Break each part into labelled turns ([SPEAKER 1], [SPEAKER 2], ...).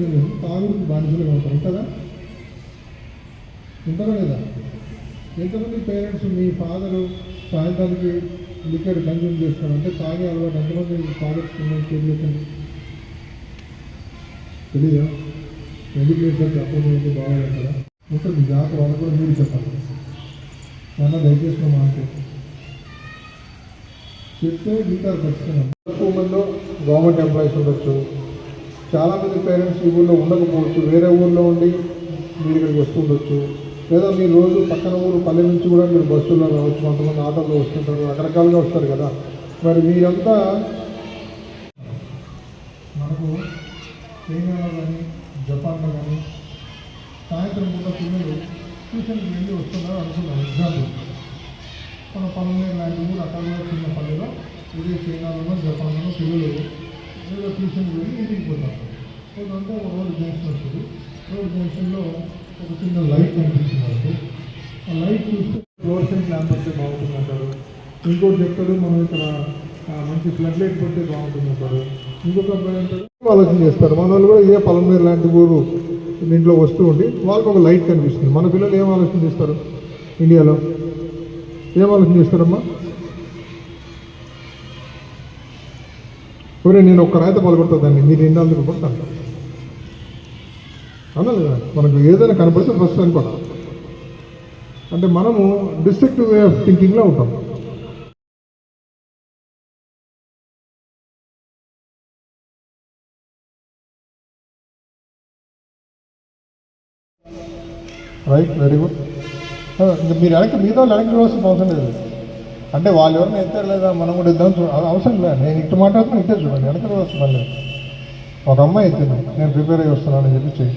[SPEAKER 1] Continue తాగుడికి బానిసలుగా ఉంటారు ఉంటుందా? ఉంటారా లేదా? ఎంతమంది పేరెంట్స్ మీ ఫాదరు సాయంత్రానికి లిక్విడ్ కన్జ్యూమ్ చేస్తారు అంటే తాగే అలవాటు ఎంతమంది ఫాదర్స్ ఉన్నాయి? తెలియకండి తెలియదా ఎందుకు లేదు సార్ కదా? ఉంటుంది జాగ్రత్త వాళ్ళు కూడా మీరు చెప్పాలి. నాన్న దయచేసి మాకు చెప్తే మిగతా ఖచ్చితంగా. తక్కువ మందిలో గవర్నమెంట్ ఎంప్లాయీస్ ఉండొచ్చు. చాలామంది పేరెంట్స్ ఈ ఊళ్ళో ఉండకపోవచ్చు. వేరే ఊళ్ళో ఉండి మీరు ఇక్కడికి వస్తుండొచ్చు లేదా మీరు రోజు పక్కన ఊరు పల్లె నుంచి కూడా మీరు బస్సుల్లో రావచ్చు కొంతమంది ఆటోలో వస్తుంటారు రకరకాలుగా వస్తారు కదా. మరి మీరంతా మనకు చైనాలో కానీ జపాన్లో కానీ సాయంత్రం పూట పిల్లలు ట్యూషన్కి వెళ్ళి వస్తున్నారు అనుకున్నాం ఎగ్జాంపుల్. మన పల్లె లాంటి ఊరు అక్కడ చిన్న పల్లెలో ఇదే చైనాలోనో జపాన్లోనో పిల్లలు ఏదో ట్యూషన్ వెళ్ళి ఇంటికి పోతారు పోతుంటే ఒక రోడ్ జంక్షన్ వస్తుంది రోడ్ జంక్షన్లో ఒక చిన్న లైట్ కనిపిస్తుంది ఆ లైట్ చూస్తే ఫ్లోర్సెంట్ ల్యాంప్ వస్తే బాగుంటుంది అంటారు. ఇంకోటి చెప్తాడు మనం ఇక్కడ మంచి ఫ్లడ్ లైట్ పడితే బాగుంటుంది అంటారు. ఇంకొక అబ్బాయి అంటారు ఆలోచన చేస్తారు మన వాళ్ళు కూడా ఇదే పలమనేరు లాంటి ఊరు దీంట్లో వస్తూ ఉండి వాళ్ళకి ఒక లైట్ కనిపిస్తుంది. మన పిల్లలు ఏం ఆలోచన చేస్తారు? ఇండియాలో ఏం ఆలోచన చేస్తారమ్మా? ఒరే నేను ఒక్క రాయిత పాల్గొడతా దాన్ని మీరు ఎన్నందుకు కొడతాను అన్నా లేదా మనకు ఏదైనా కనపడితే ఫస్ట్ అనుకోవడం అంటే మనము డిస్ట్రిక్ట్ వే ఆఫ్ థింకింగ్లో ఉంటాం. రైట్ వెరీ గుడ్ మీరు వెనక్కి మిగతా వెనక్కి రావాల్సిన అవసరం లేదు. అంటే వాళ్ళు ఎవరిని ఎత్తారు లేదా మనం కూడా ఇద్దాం చూ అవసరం లేదు నేను ఇటు మాట్లాడుతున్నా ఇట్టే చూడండి. వెనకాల రావాల్సిన లేదు ఒక అమ్మాయి ఎత్తింది. నేను ప్రిపేర్ అయ్యి వస్తున్నానని చెప్పి చెయ్యి.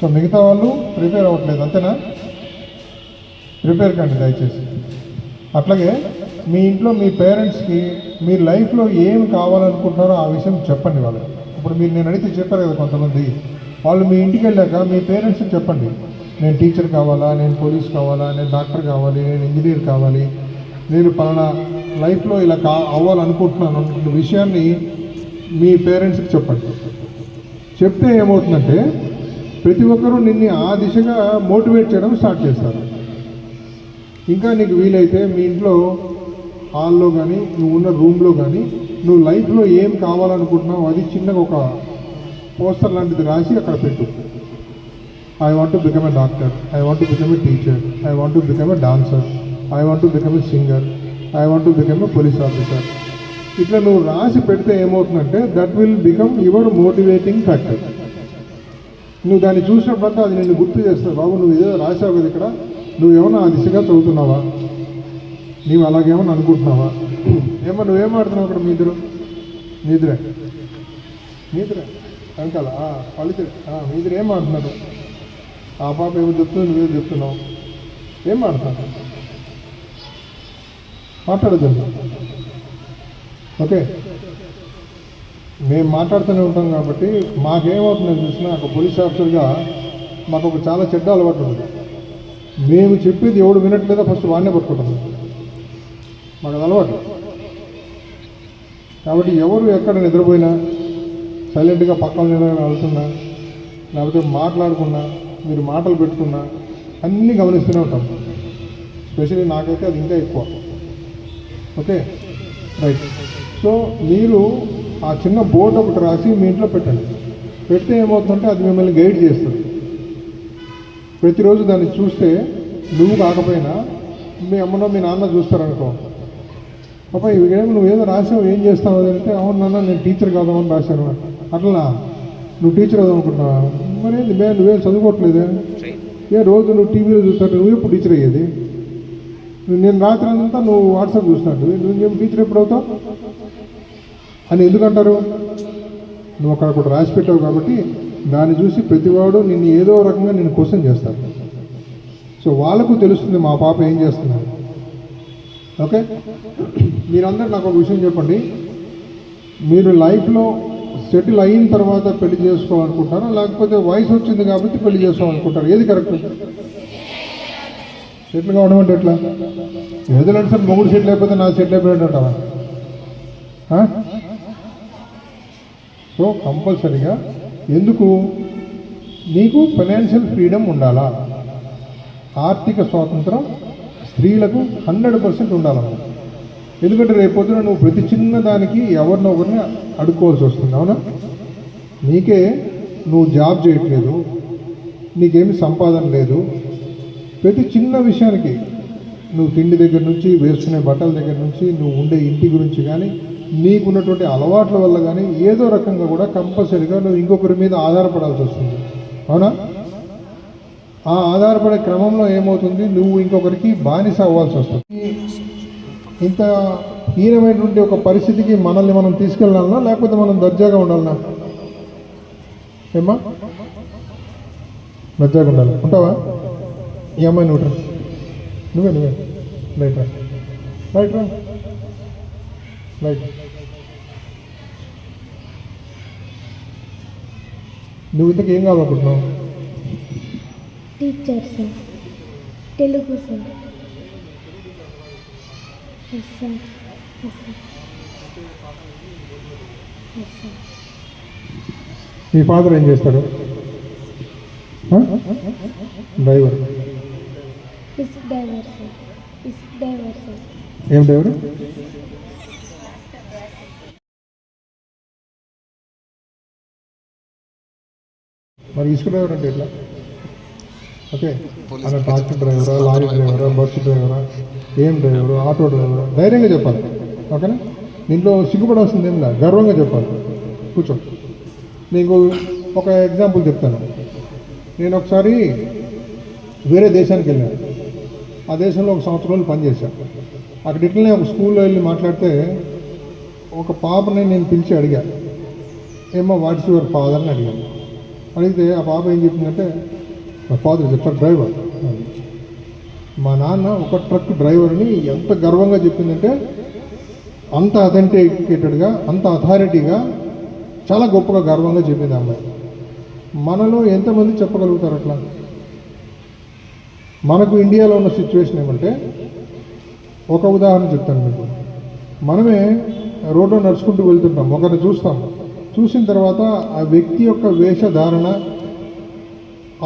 [SPEAKER 1] సో మిగతా వాళ్ళు ప్రిపేర్ అవ్వట్లేదు అంతేనా? ప్రిపేర్ కండి దయచేసి. అట్లాగే మీ ఇంట్లో మీ పేరెంట్స్కి మీ లైఫ్లో ఏం కావాలనుకుంటున్నారో ఆ విషయం చెప్పండి వాళ్ళకి. ఇప్పుడు మీరు నేను అడిగితే చెప్పారు కదా కొంతమంది. వాళ్ళు మీ ఇంటికి వెళ్ళాక మీ పేరెంట్స్కి చెప్పండి. నేను టీచర్ కావాలా నేను పోలీస్ కావాలా నేను డాక్టర్ కావాలి నేను ఇంజనీర్ కావాలి నేను పలానా లైఫ్లో ఇలా కా అవ్వాలనుకుంటున్నాను అన్న విషయాన్ని మీ పేరెంట్స్కి చెప్పండి. చెప్తే ఏమవుతుందంటే ప్రతి ఒక్కరూ నిన్ను ఆ దిశగా మోటివేట్ చేయడం స్టార్ట్ చేస్తారు. ఇంకా నీకు వీలైతే మీ ఇంట్లో హాల్లో కానీ నువ్వు ఉన్న రూమ్లో కానీ నువ్వు లైఫ్లో ఏం కావాలనుకుంటున్నావు అది చిన్నగా ఒక పోస్టర్ లాంటిది రాసి అక్కడ పెట్టు. I want to become a doctor I want to become a teacher I want to become a dancer I want to become a singer I want to become a police officer ఇట్లా నువ్వు రాసి పెడితే ఏమవుతుందంటే that will become your motivating factor నువ్వు దాన్ని చూసినప్పుడంతా అది నిన్ను గుర్తు చేస్తావు బాబు నువ్వు ఏదో రాసావు కదా ఇక్కడ. నువ్వేమన్నా ఆ దిశగా చదువుతున్నావా? నీవు అలాగేమన్నా అనుకుంటున్నావా? ఏమో నువ్వేం ఆడుతున్నావు అక్కడ మీ ఇద్దరు? మీ ఇద్దరే? మీ ఇద్దరే? వెనకాల పళ్ళిద్దరు మీ ఇద్దరు ఏం ఆడుతున్నారు ఆ పాప ఏమో చెప్తుంది నువ్వేం చెప్తున్నావు? ఏం ఆడుతున్నావు మాట్లాడద్దు. ఓకే. మేము మాట్లాడుతూనే ఉంటాం కాబట్టి మాకేమవుతుందని చూసినా ఒక పోలీస్ ఆఫీసర్గా మాకు ఒక చాలా చెడ్డ అలవాటు ఉంది. మేము చెప్పేది ఎవడు వినట్లేదో ఫస్ట్ వాడినే పట్టుకుంటాం. మాకు అది అలవాటు. కాబట్టి ఎవరు ఎక్కడ నిద్రపోయినా సైలెంట్గా పక్కన నిలబడి వెళ్తున్నా లేకపోతే మాట్లాడుకున్నా మీరు మాటలు పెట్టుకున్నా అన్నీ గమనిస్తూనే ఉంటాం. స్పెషల్లీ నాకైతే అది ఇంకా ఎక్కువ. ఓకే రైట్ సో మీరు ఆ చిన్న బోర్డు ఒకటి రాసి మీ ఇంట్లో పెట్టండి. పెడితే ఏమవుతుందంటే అది మిమ్మల్ని గైడ్ చేస్తుంది. ప్రతిరోజు దాన్ని చూస్తే నువ్వు కాకపోయినా మీ అమ్మనో మీ నాన్న చూస్తారనుకో. పాప ఇవేమో నువ్వు రాసావు ఏం చేస్తావు? అంటే అవును నాన్న నేను టీచర్ కాదామని రాశాను. అట్లా నువ్వు టీచర్ అవుదామనుకుంటున్నావా? మరి ఏంది? మే నువ్వేం చదువుకోవట్లేదే? ఏ రోజు నువ్వు టీవీలో చూస్తాడు నువ్వు ఎప్పుడు టీచర్ అయ్యేది? నేను రాత్రి అంతా నువ్వు వాట్సాప్ చూస్తున్నాడు నువ్వు టీచర్ ఎప్పుడు అవుతావు? అని ఎందుకంటారు? నువ్వు అక్కడ ఒకటి రాసి పెట్టావు కాబట్టి దాన్ని చూసి ప్రతివాడు నిన్ను ఏదో రకంగా నేను క్వశ్చన్ చేస్తాను సో వాళ్ళకు తెలుస్తుంది మా పాప ఏం చేస్తున్నారు. ఓకే మీరందరూ నాకు ఒక విషయం చెప్పండి. మీరు లైఫ్లో సెటిల్ అయిన తర్వాత పెళ్ళి చేసుకోవాలనుకుంటారా? లేకపోతే వయసు వచ్చింది కాబట్టి పెళ్ళి చేసుకోవాలనుకుంటారు? ఏది కరెక్ట్? సెటిల్ కావడం అంటే ఎట్లా? ఏదో సార్ మొగుడు సెటిల్ అయిపోతే నా సెటిల్ అయిపోయాడు అంటావా? సో కంపల్సరిగా ఎందుకు? నీకు ఫైనాన్షియల్ ఫ్రీడమ్ ఉండాలా? ఆర్థిక స్వాతంత్రం స్త్రీలకు హండ్రెడ్ పర్సెంట్ ఉండాలన్నమాట ఎందుకంటే రేపొద్దున నువ్వు ప్రతి చిన్న దానికి ఎవరినో ఒకరిని అడుక్కోవాల్సి వస్తుంది అవునా? నీకే నువ్వు జాబ్ చేయట్లేదు నీకేమి సంపాదన లేదు. ప్రతి చిన్న విషయానికి నువ్వు తిండి దగ్గర నుంచి వేసుకునే బట్టల దగ్గర నుంచి నువ్వు ఉండే ఇంటి గురించి కానీ నీకున్నటువంటి అలవాట్ల వల్ల కానీ ఏదో రకంగా కూడా కంపల్సరీగా నువ్వు ఇంకొకరి మీద ఆధారపడాల్సి వస్తుంది అవునా? ఆ ఆధారపడే క్రమంలో ఏమవుతుంది? నువ్వు ఇంకొకరికి బానిస అవ్వాల్సి వస్తుంది. ఇంత హీనమైనటువంటి ఒక పరిస్థితికి మనల్ని మనం తీసుకెళ్ళాలన్నా లేకపోతే మనం దర్జాగా ఉండాలనా? ఏమ్మా? దర్జాగా ఉండాలి. ఉంటావా? ఈ అమ్మాయి నువ్వు నువ్వే నువ్వే. రైట్ రా. రైట్ రా. రైట్ నువ్వు ఇంతకు ఏం కావాలనుకుంటున్నావు?
[SPEAKER 2] Teacher sir Telugu sir yes sir yes sir yes sir
[SPEAKER 1] మీ ఫాదర్ ఏం చేస్తారు ఆ? Driver
[SPEAKER 2] is driver sir is driver sir
[SPEAKER 1] ఏం డ్రైవర్ మరి ఇసుక డ్రైవర్ అంటే ఎట్లా? ఓకే. అలా ట్రాక్టర్ డ్రైవరా లారీ డ్రైవరా బస్సు డ్రైవరా? ఏం డ్రైవరు? Auto driver? ధైర్యంగా చెప్పాలి. ఓకేనా? దీంట్లో సిగ్గుపడాల్సింది ఏం లేదు. గర్వంగా చెప్పాలి. కూర్చో. నీకు ఒక ఎగ్జాంపుల్ చెప్తాను. నేను ఒకసారి వేరే దేశానికి వెళ్ళాను. ఆ దేశంలో ఒక సంవత్సరం రోజులు పనిచేశాను అక్కడ ఇట్లనే ఒక స్కూల్లో వెళ్ళి మాట్లాడితే ఒక పాపని నేను పిలిచి అడిగాను ఏమో వాట్స్ యువర్ ఫాదర్ అని అడిగాను. అడిగితే ఆ పాప ఏం చెప్పిందంటే మా ఫాదర్ చెప్తారు డ్రైవర్ మా నాన్న ఒక ట్రక్ డ్రైవర్ని ఎంత గర్వంగా చెప్పిందంటే అంత అథెంటికేటెడ్గా అంత అథారిటీగా చాలా గొప్పగా గర్వంగా చెప్పింది అమ్మాయి. మనలో ఎంతమంది చెప్పగలుగుతారు అట్లా? మనకు ఇండియాలో ఉన్న సిచ్యువేషన్ ఏమంటే ఒక ఉదాహరణ చెప్తాను మీకు. మనమే రోడ్లో నడుచుకుంటూ వెళ్తుంటాం ఒకరిని చూస్తాం. చూసిన తర్వాత ఆ వ్యక్తి యొక్క వేషధారణ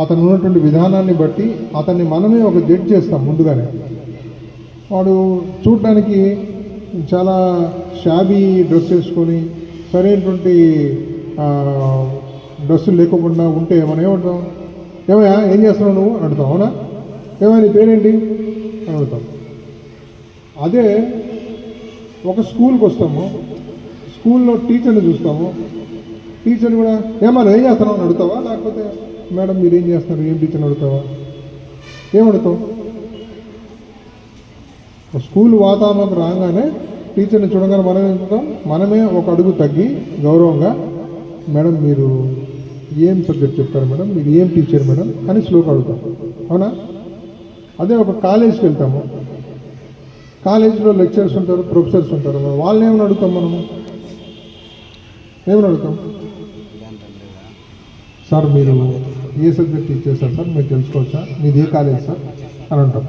[SPEAKER 1] అతను ఉన్నటువంటి విధానాన్ని బట్టి అతన్ని మనమే ఒక జడ్జ్ చేస్తాం ముందుగానే. వాడు చూడడానికి చాలా షాబీ డ్రెస్ వేసుకొని సరైనటువంటి డ్రెస్సులు లేకుండా ఉంటే మనం ఏమంటాం ఏమయ్యా ఏం చేస్తున్నావు నువ్వు? అని అడుగుతాం అవునా? ఏమైనా నీ పేరేంటి? అని అడుగుతాం. అదే ఒక స్కూల్కి వస్తాము. స్కూల్లో టీచర్ని చూస్తాము. టీచర్ని కూడా ఏమన్నా ఏం చేస్తున్నావు? అని అడుగుతావా? లేకపోతే మేడం మీరు ఏం చేస్తున్నారు? ఏం టీచర్ని అడుగుతావా? ఏమడుగుతావు స్కూల్ వాతావరణం రాగానే టీచర్ని చూడగానే మనం ఏంటాం మనమే ఒక అడుగు తగ్గి గౌరవంగా మేడం మీరు ఏం సబ్జెక్ట్ చెప్తారు మేడం? మీరు ఏం టీచర్ మేడం? అని స్లోగా అడుగుతాం. అవునా? అదే ఒక కాలేజ్కి వెళ్తాము. కాలేజీలో లెక్చరర్స్ ఉంటారు ప్రొఫెసర్స్ ఉంటారు. వాళ్ళని ఏమని అడుగుతాం మనము ఏమని అడుగుతాం? సార్ మీరు ఏ సబ్జెక్ట్ ఇచ్చేస్తారు సార్? మీరు తెలుసుకోవచ్చా? మీది ఏ కాలేజ్ సార్? అని అంటాం.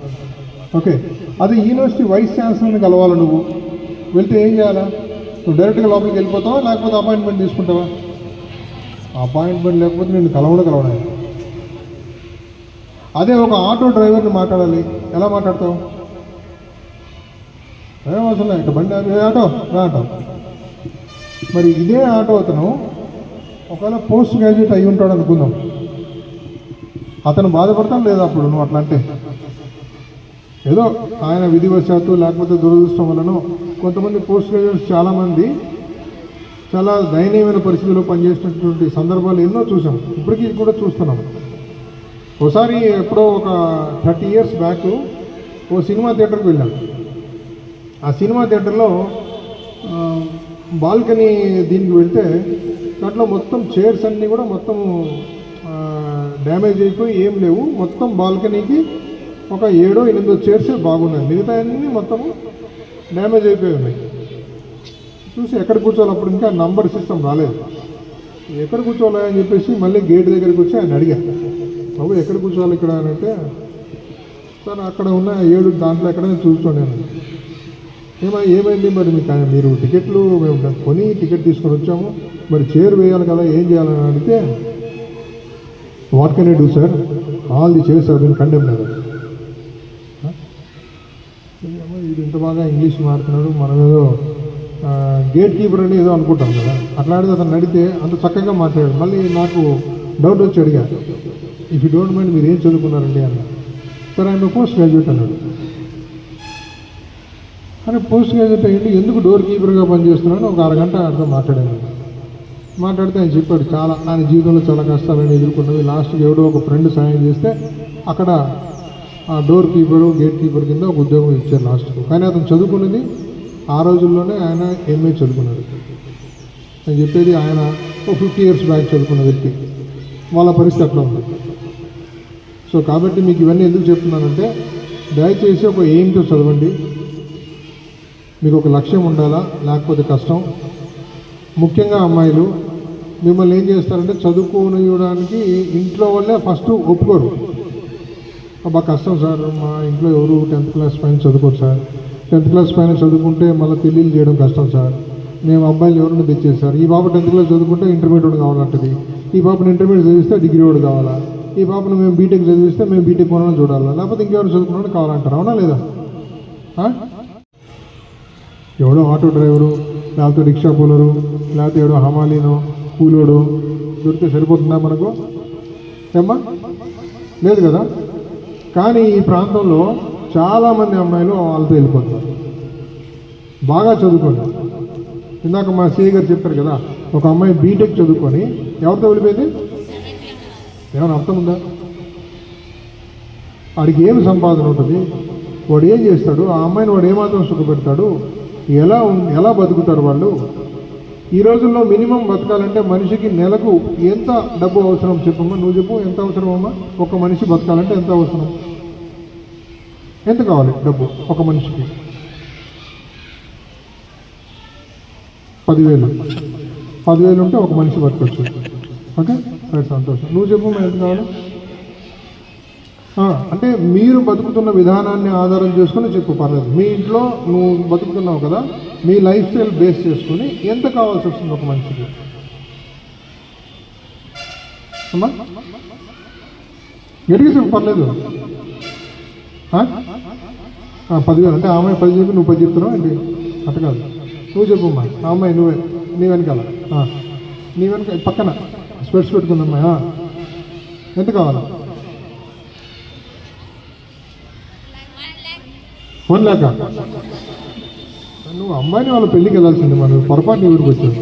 [SPEAKER 1] ఓకే. అదే యూనివర్సిటీ వైస్ ఛాన్సలర్ని కలవాలి నువ్వు? వెళ్తే ఏం చేయాలా? నువ్వు డైరెక్ట్గా లోపలికి వెళ్ళిపోతావా? లేకపోతే అపాయింట్మెంట్ తీసుకుంటావా? అపాయింట్మెంట్ లేకపోతే నేను కలవడం కలవడం అదే ఒక ఆటో డ్రైవర్ని మాట్లాడాలి. ఎలా మాట్లాడతావు? ఏం అవసరం ఇక బండి ఆటో? రా ఆటో? మరి ఇదే ఆటో అతను ఒకవేళ పోస్ట్ గ్రాడ్యుయేట్ అయి ఉంటాడు అనుకుందాం. అతను బాధపడతాం లేదా అప్పుడు నువ్వు అట్లా అంటే? ఏదో ఆయన విధివశాత్తు లేకపోతే దురదృష్టం వలన కొంతమంది పోస్ట్ గ్రాడ్యుయేట్స్ చాలామంది చాలా దయనీయమైన పరిస్థితుల్లో పనిచేసినటువంటి సందర్భాలు ఎన్నో చూసాం ఇప్పటికీ కూడా చూస్తున్నాం. ఒకసారి ఎప్పుడో ఒక థర్టీ ఇయర్స్ బ్యాక్ ఓ సినిమా థియేటర్కి వెళ్ళాను ఆ సినిమా థియేటర్లో బాల్కనీ దీనికి వెళ్తే దాంట్లో మొత్తం చైర్స్ అన్నీ కూడా మొత్తం డ్యామేజ్ అయిపోయి ఏం లేవు. మొత్తం బాల్కనీకి ఒక ఏడో ఎనిమిదో చైర్స్ బాగున్నాయి. మిగతా అన్నీ మొత్తము డ్యామేజ్ అయిపోయి ఉన్నాయి. చూసి ఎక్కడ కూర్చోవాలి అప్పుడు ఇంకా నంబర్ సిస్టమ్ రాలేదు. ఎక్కడ కూర్చోవాలి అని చెప్పేసి మళ్ళీ గేట్ దగ్గరికి వచ్చి ఆయన అడిగాను బాబు ఎక్కడ కూర్చోవాలి ఇక్కడ? అని అంటే సార్ అక్కడ ఉన్న ఏడు దాంట్లో ఎక్కడైనా చూస్తున్నాను అని. ఏమై ఏమైంది మరి మీకు? మీరు టికెట్లు మేము కొని టికెట్ తీసుకొని వచ్చాము. మరి చైర్ వేయాలి కదా ఏం చేయాలని అడిగితే what can I do sir all the chairs have been condemn ఇది ఇంత బాగా ఇంగ్లీష్ మాట్లాడుతున్నాడు మనం ఏదో గేట్ కీపర్ అని ఏదో అనుకుంటాం కదా. అట్లాంటిది అతను నడితే అంత చక్కగా మాట్లాడాడు. మళ్ళీ నాకు డౌట్ వచ్చి అడిగాను ఇఫ్ యూ డోంట్ మైండ్ మీరు ఏం చదువుకున్నారండి? అన్న. సార్ ఆయన పోస్ట్ గ్రాడ్యుయేట్ అన్నాడు. అని పోస్ట్ గ్రాడ్యుయేట్ అయ్యింది ఎందుకు డోర్ కీపర్గా పనిచేస్తున్నాను ఒక అరగంట అర్థం మాట్లాడాను మాట్లాడితే ఆయన చెప్పాడు చాలా ఆయన జీవితంలో చాలా కష్టాలను ఎదుర్కొన్నది. లాస్ట్కి ఎవడో ఒక ఫ్రెండ్ సాయం చేస్తే అక్కడ ఆ డోర్ కీపరు గేట్ కీపర్ కింద ఒక ఉద్యోగం ఇచ్చారు లాస్ట్కు కానీ అతను చదువుకున్నది ఆ రోజుల్లోనే ఆయన ఎంఏ చదువుకున్నాడు. నేను చెప్పేది ఆయన ఒక ఫిఫ్టీ ఇయర్స్ బ్యాక్ చదువుకున్న వ్యక్తి. వాళ్ళ పరిస్థితి అట్లా ఉంది. సో కాబట్టి మీకు ఇవన్నీ ఎందుకు చెప్తున్నానంటే దయచేసి ఒక ఎయిమ్తో చదవండి. మీకు ఒక లక్ష్యం ఉండాలా? లేకపోతే కష్టం? ముఖ్యంగా అమ్మాయిలు మిమ్మల్ని ఏం చేస్తారంటే చదువుకోనివ్వడానికి ఇంట్లో వాళ్ళే ఫస్ట్ ఒప్పుకోరు. అబ్బా కష్టం సార్ మా ఇంట్లో ఎవరు టెన్త్ క్లాస్ పైన చదువుకోరు సార్. టెన్త్ క్లాస్ పైన చదువుకుంటే మళ్ళీ పెళ్ళిళ్ళు చేయడం కష్టం సార్. మేము అబ్బాయిలు ఎవరిని తెచ్చేసారు ఈ పాప టెన్త్ క్లాస్ చదువుకుంటే ఇంటర్మీడియట్ కావాలంటది. ఈ పాపను ఇంటర్మీడియట్ చదివిస్తే డిగ్రీ వాడు కావాలా? ఈ పాపను మేము బీటెక్ చదివిస్తే మేము బీటెక్ కొనాలని చూడాలా? లేకపోతే ఇంకెవరు చదువుకున్నాడు కావాలంటారు? అవునా లేదా? ఎవడో ఆటో డ్రైవరు లేకపోతే రిక్షా కూలరు లేకపోతే ఎవడో హమాలీనో కూలోడు దొరికితే సరిపోతుందా మనకు? ఏమ్మా? లేదు కదా? కానీ ఈ ప్రాంతంలో చాలామంది అమ్మాయిలు వాళ్ళతో వెళ్ళిపోతారు. బాగా చదువుకోండి ఇందాక మా సిఐ గారు చెప్పారు కదా ఒక అమ్మాయి బీటెక్ చదువుకొని ఎవరితో వెళ్ళిపోయింది? ఏమైనా అర్థం ఉందా? వాడికి ఏమి సంపాదన ఉంటుంది? వాడు ఏం చేస్తాడు? ఆ అమ్మాయిని వాడు ఏమాత్రం సుఖపెడతాడు? ఎలా ఉం- ఎలా బతుకుతారు వాళ్ళు? ఈ రోజుల్లో మినిమం బతకాలంటే మనిషికి నెలకు ఎంత డబ్బు అవసరం చెప్పమ్మా నువ్వు చెప్పు ఎంత అవసరం అమ్మా? ఒక మనిషి బతకాలంటే ఎంత అవసరం? ఎంత కావాలి డబ్బు ఒక మనిషికి? పదివేలు. పదివేలు ఉంటే ఒక మనిషి బతకొచ్చు. ఓకే? సరే సంతోషం. నువ్వు చెప్పు ఎంత కావాలి? అంటే మీరు బతుకుతున్న విధానాన్ని ఆధారం చేసుకుని చెప్పు పర్లేదు. మీ ఇంట్లో నువ్వు బతుకుతున్నావు కదా మీ లైఫ్ స్టైల్ బేస్ చేసుకుని ఎంత కావాల్సి వస్తుంది ఒక మనిషికి? అమ్మా? ఎడిగి చెప్పు పర్లేదు. పదివేలు. అంటే ఆమె పది చెప్పి నువ్వు పది చెప్తున్నావు ఏంటి? అట్ట కాదు. నువ్వు చెప్పమ్మా అమ్మాయి నువ్వే. నీ వెనకాల. నీ వెనక పక్కన. స్పెట్స్ పెట్టుకుందమ్మా ఎంత కావాలా? వన్ ల్యాక్ నువ్వు అమ్మాయిని వాళ్ళ పెళ్ళికి వెళ్ళాల్సింది మనం పొరపాటు నీ ఊరికి వచ్చావు?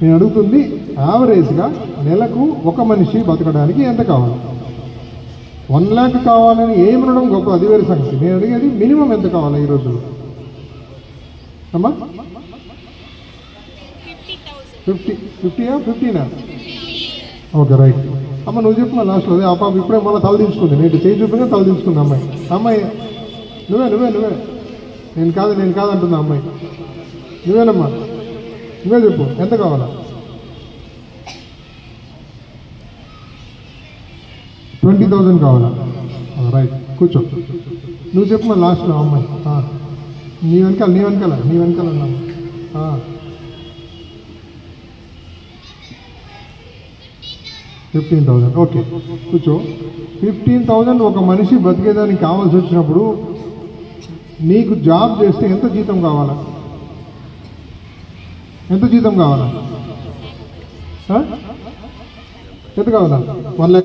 [SPEAKER 1] నేను అడుగుతుంది యావరేజ్గా నెలకు ఒక మనిషి బతకడానికి ఎంత కావాలి? వన్ ల్యాక్ కావాలని ఏమనడం గొప్ప అది వేరే సంగతి. నేను అడిగేది మినిమం ఎంత కావాలి ఈ రోజుల్లో అమ్మా? ఫిఫ్టీ ఫిఫ్టీయా ఫిఫ్టీనా? Okay right. అమ్మ నువ్వు చెప్పు లాస్ట్లో అదే ఆ పాప ఇప్పుడే మళ్ళీ తలదించుకుంది నేను చేయి చూపిగా తలదించుకుంది అమ్మాయి. అమ్మాయి నువ్వే నువ్వే నువ్వే. నేను కాదు నేను కాదు అంటుంది ఆ అమ్మాయి. నువ్వేనమ్మా? నువ్వే చెప్పు. ఎంత కావాలా? ట్వంటీ థౌజండ్ కావాలా? రైట్ కూర్చో. నువ్వు చెప్పు మరి లాస్ట్లో అమ్మాయి. నీ వెనకాల నీ వెనకాల నీ వెనకాల ఉన్నాము ఫిఫ్టీన్ థౌజండ్ ఓకే. కూర్చో. ఫిఫ్టీన్ థౌజండ్ ఒక మనిషి బతికేదానికి కావాల్సి వచ్చినప్పుడు నీకు జాబ్ చేస్తే ఎంత జీతం కావాలా? ఎంత జీతం కావాలా? ఎంత కావాలా? వన్ ల్యాక్